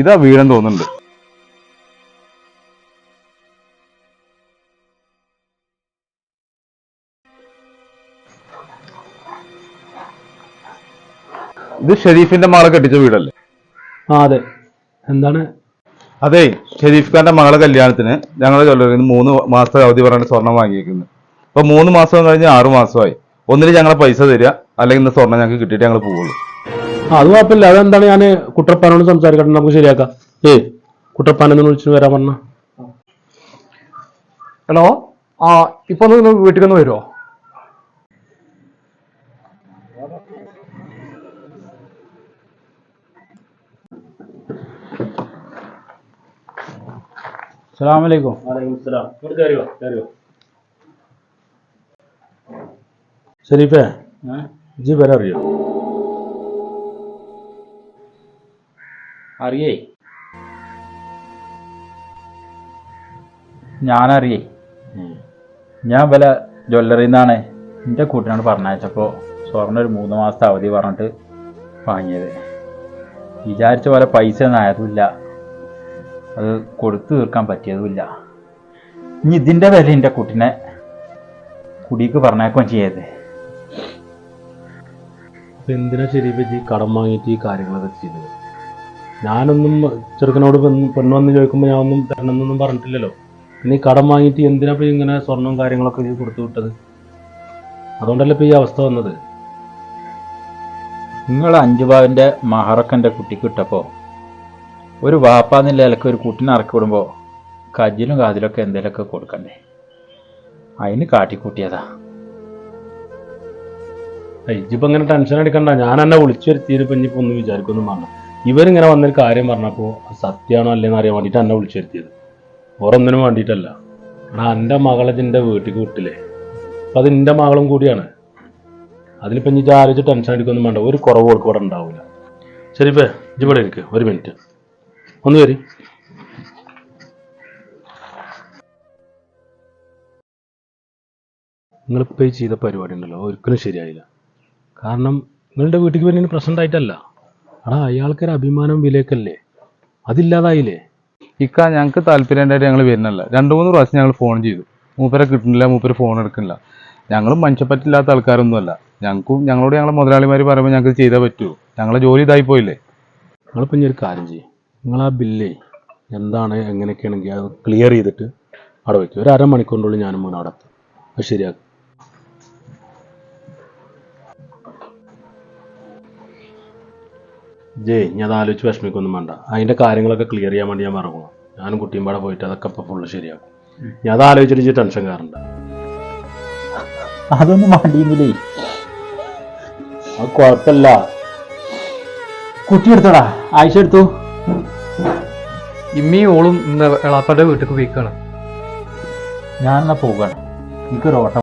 ഇതാ വീഴാൻ തോന്നുന്നുണ്ട്. ഇത് ഷെരീഫിന്റെ മകളെ കെട്ടിച്ച വീടല്ലേ? ആ അതെ. എന്താണ്? അതെ ഷെരീഫ് ഖാന്റെ മകളെ കല്യാണത്തിന് ഞങ്ങൾ നിന്ന് മൂന്ന് മാസത്തെ അവധി പറഞ്ഞിട്ട് സ്വർണം വാങ്ങിയിരിക്കുന്നു അപ്പൊ മൂന്ന് മാസം കഴിഞ്ഞ് ആറു മാസമായി. ഒന്നിൽ ഞങ്ങളെ പൈസ തരിക അല്ലെങ്കിൽ ഇന്ന് സ്വർണം ഞങ്ങൾക്ക് കിട്ടിയിട്ട് ഞങ്ങൾ പോവുള്ളൂ. അത് കുഴപ്പമില്ല. അതെന്താണ് ഞാൻ കുട്ടപ്പാനോട് സംസാരിക്കട്ടെ നമുക്ക് ശരിയാക്കാം. ഏ കുട്ടപ്പാനെന്ന് വിളിച്ചു വരാൻ പറഞ്ഞ. ഹലോ? ആ ഇപ്പൊ ഒന്ന് വീട്ടിൽ വരുമോ അസ്സലാമലൈക്കും ഷെരീഫേ ജി വരെ അറിയോ? അറിയേ ഞാനറിയേ ഞാൻ വില ജ്വല്ലറിയിൽ നിന്നാണ് എന്റെ കൂട്ടിനോട് പറഞ്ഞയച്ചപ്പോൾ സ്വർണ ഒരു മൂന്ന് മാസത്തെ അവധി പറഞ്ഞിട്ട് വാങ്ങിയത്. വിചാരിച്ച പോലെ പൈസ ഒന്നും ആയതുമില്ല. അത് കൊടുത്തു തീർക്കാൻ പറ്റിയതുമില്ല. ഇനി ഇതിന്റെ വില എന്റെ കുട്ടിനെ കുടിക്ക് പറഞ്ഞേക്കുകയും ചെയ്യരുത് അപ്പൊ എന്തിനാ ശരി കടം വാങ്ങിയിട്ട് ഈ കാര്യങ്ങളൊക്കെ ചെയ്തത്? ഞാനൊന്നും ചെറുക്കനോട് പെണ്ണ് പെണ്ണ് വന്ന് ചോദിക്കുമ്പോൾ ഞാൻ ഒന്നും തരണമെന്നൊന്നും പറഞ്ഞിട്ടില്ലല്ലോ. പിന്നെ ഈ കടം വാങ്ങിയിട്ട് എന്തിനാ ഇപ്പൊ ഇങ്ങനെ സ്വർണവും കാര്യങ്ങളൊക്കെ ഇത് കൊടുത്തു വിട്ടത്? അതുകൊണ്ടല്ലേ ഇപ്പൊ ഈ അവസ്ഥ വന്നത്? നിങ്ങൾ അഞ്ചു പവന്റെ മഹറൊക്കെ എന്റെ കുട്ടിക്ക് ഇട്ടപ്പോൾ ഒരു വാപ്പാന്നില്ല ഇലക്ക് ഒരു കുട്ടിനെ ഇറക്കി വിടുമ്പോൾ കജിലും കാതിലൊക്കെ എന്തെങ്കിലുമൊക്കെ കൊടുക്കണ്ടേ? അതിന് കാട്ടിക്കൂട്ടിയതാ. ഇജിപ്പം ഇങ്ങനെ ടെൻഷൻ അടിക്കണ്ട. ഞാൻ എന്നെ വിളിച്ചു വരുത്തിയിരുപ്പം ഇപ്പൊ ഇനിയിപ്പോ ഒന്നും വിചാരിക്കൊന്നും വേണ്ട ഇവരിങ്ങനെ വന്നൊരു കാര്യം പറഞ്ഞപ്പോൾ സത്യമാണോ അല്ലേന്ന് അറിയാൻ വേണ്ടിയിട്ട് എന്നെ വിളിച്ചു വരുത്തിയത് വേറൊന്നിനും വേണ്ടിയിട്ടല്ല. എടാ എന്റെ മകളെ ഇതിന്റെ വീട്ടിൽ വിട്ടില്ലേ? അപ്പം അത് എന്റെ മകളും കൂടിയാണ്. അതിലിപ്പോൾ ഇനി ആലോചിച്ച് ടെൻഷൻ അടിക്കൊന്നും വേണ്ട. ഒരു കുറവ് ഓൾക്ക് ഇവിടെ ഉണ്ടാവില്ല ശരിപ്പേ ഇവിടെ ഇരിക്കുക ഒരു മിനിറ്റ് ഒന്ന് വരി. നിങ്ങളിപ്പോൾ ഈ ചെയ്ത പരിപാടി ഉണ്ടല്ലോ ഒരിക്കലും ശരിയായില്ല. കാരണം നിങ്ങളുടെ വീട്ടിലേക്ക് വരുന്നതിന് പ്രശ്നം ഉണ്ടായിട്ടല്ല. എടാ അയാൾക്കൊരു അഭിമാനം വിലക്കല്ലേ അതില്ലാതായില്ലേ? ഇക്ക ഞങ്ങൾക്ക് താല്പര്യമായിട്ട് ഞങ്ങൾ വരുന്നില്ല. രണ്ട് മൂന്ന് പ്രാവശ്യം ഞങ്ങൾ ഫോൺ ചെയ്തു. മൂപ്പരെ കിട്ടുന്നില്ല മൂപ്പര് ഫോൺ എടുക്കുന്നില്ല. ഞങ്ങളും മനുഷ്യപ്പറ്റില്ലാത്ത ആൾക്കാരൊന്നുമല്ല. ഞങ്ങൾക്കും ഞങ്ങളോട് ഞങ്ങളെ മുതലാളിമാർ പറയുമ്പോൾ ഞങ്ങൾക്ക് ചെയ്തേ പറ്റൂ. ഞങ്ങളെ ജോലി ഇതായി പോയില്ലേ? നിങ്ങളിപ്പോൾ ഇനി ഒരു കാര്യം ചെയ്യും. നിങ്ങൾ ആ ബില്ലേ എന്താണ് എങ്ങനെയൊക്കെയാണെങ്കിൽ അത് ക്ലിയർ ചെയ്തിട്ട് അവിടെ വയ്ക്കും ഒരു അരമണിക്കൂറിനുള്ളിൽ ഞാനും മോനും അവിടെ എത്തും. അത് ശരിയാക്കും. ജയ് ഞാൻ അത് ആലോചിച്ച് വിഷമിക്കൊന്നും വേണ്ട. അതിന്റെ കാര്യങ്ങളൊക്കെ ക്ലിയർ ചെയ്യാൻ വേണ്ടി ഞാൻ മറങ്ങണം ഞാനും കുട്ടിയും പാടെ പോയിട്ട് അതൊക്കെ അപ്പം ഫുള്ള് ശരിയാക്കും. ഞാൻ അത് ആലോചിച്ചിട്ട് ടെൻഷൻ കയറണ്ട അതൊന്നും മടിയുന്നില്ലേ? അത് കുഴപ്പമില്ല. കുട്ടി എടുത്തോടാ. ആയിഷ എടുത്തു? ഇമ്മി ഓളും ഇന്ന് എളാപ്പയുടെ വീട്ടിൽ പോയിക്കാണ്. ഞാൻ എന്നാ പോകണം. എനിക്കൊരു ഓട്ടം